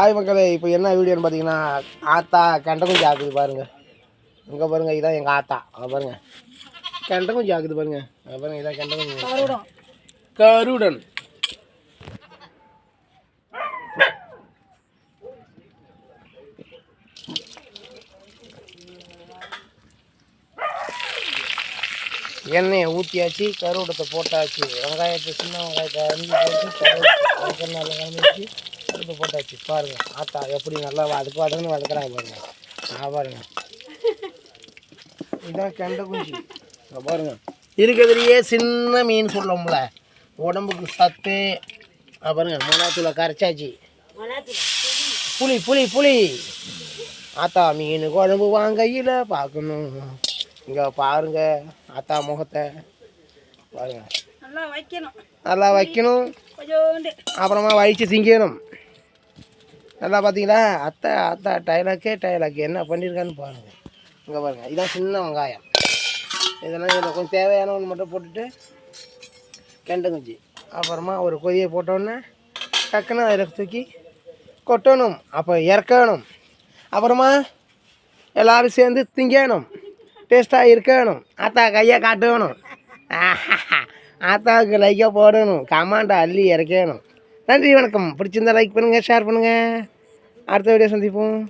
Hi மக்களே. இப்போ என்ன வீடியோன்னு பார்த்தீங்கன்னா ஆத்தா கெண்டகுஞ்சு ஆக்குது பாருங்க. இங்கே பாருங்க இதான் எங்கள் ஆத்தா. அங்கே பாருங்க. கெண்டகுஞ்சு ஆக்குது பாருங்க. அங்கே பாருங்க இதான் கெண்டகுஞ்சு கருடன். எண்ணெயை ஊற்றியாச்சு கருவடத்தை போட்டாச்சு. வெங்காயத்தை சின்ன வெங்காயத்தை அரிஞ்சு போட்டு கருவேப்பிலை கருவத்தை போட்டாச்சு பாருங்க. ஆத்தா எப்படி நல்லா அதுக்கு வதங்கன்னு வதக்குறாங்க பாருங்க. ஆ பாருங்க. இதான் கெண்டை குஞ்சு. பாருங்க. இருக்கிறதுலையே சின்ன மீன் சொல்லோம்ல உடம்புக்கு சத்து. பாருங்க. மிளகாத்தூளை கரைச்சாச்சு. புளி புளி புளி. ஆத்தா மீன் குழம்பு வாங்கையில் பார்க்கணும். இங்கே பாருங்க. ஆத்தா முகத்தை. பாருங்க. நல்லா வைக்கணும். நல்லா வைக்கணும். அப்புறமா வழித்து திங்கணும் நல்லா பார்த்தீங்களா அத்தை அத்தா டைலாக்கே டைலாக் என்ன பண்ணியிருக்கான்னு பாருங்கள் இங்கே பாருங்கள் இதான் சின்ன வெங்காயம். இதெல்லாம் இதில் கொஞ்சம் தேவையான ஒன்று மட்டும் போட்டுட்டு கெண்டை குஞ்சு. அப்புறமா ஒரு கொதியை போட்டோன்னே டக்குன்னு அதில் தூக்கி கொட்டணும். அப்போ இறக்கணும். அப்புறமா எல்லோரும் சேர்ந்து திங்கணும். டேஸ்ட்டாக இருக்கணும். ஆத்தா கையை காட்டணும். ஆத்தாவுக்கு லைக்காக போடணும். கமாண்டை அள்ளி இறக்கணும். நன்றி வணக்கம். பிடிச்சிருந்தா லைக் பண்ணுங்கள் ஷேர் பண்ணுங்கள் அடுத்த வீடியோ சந்திப்போம்.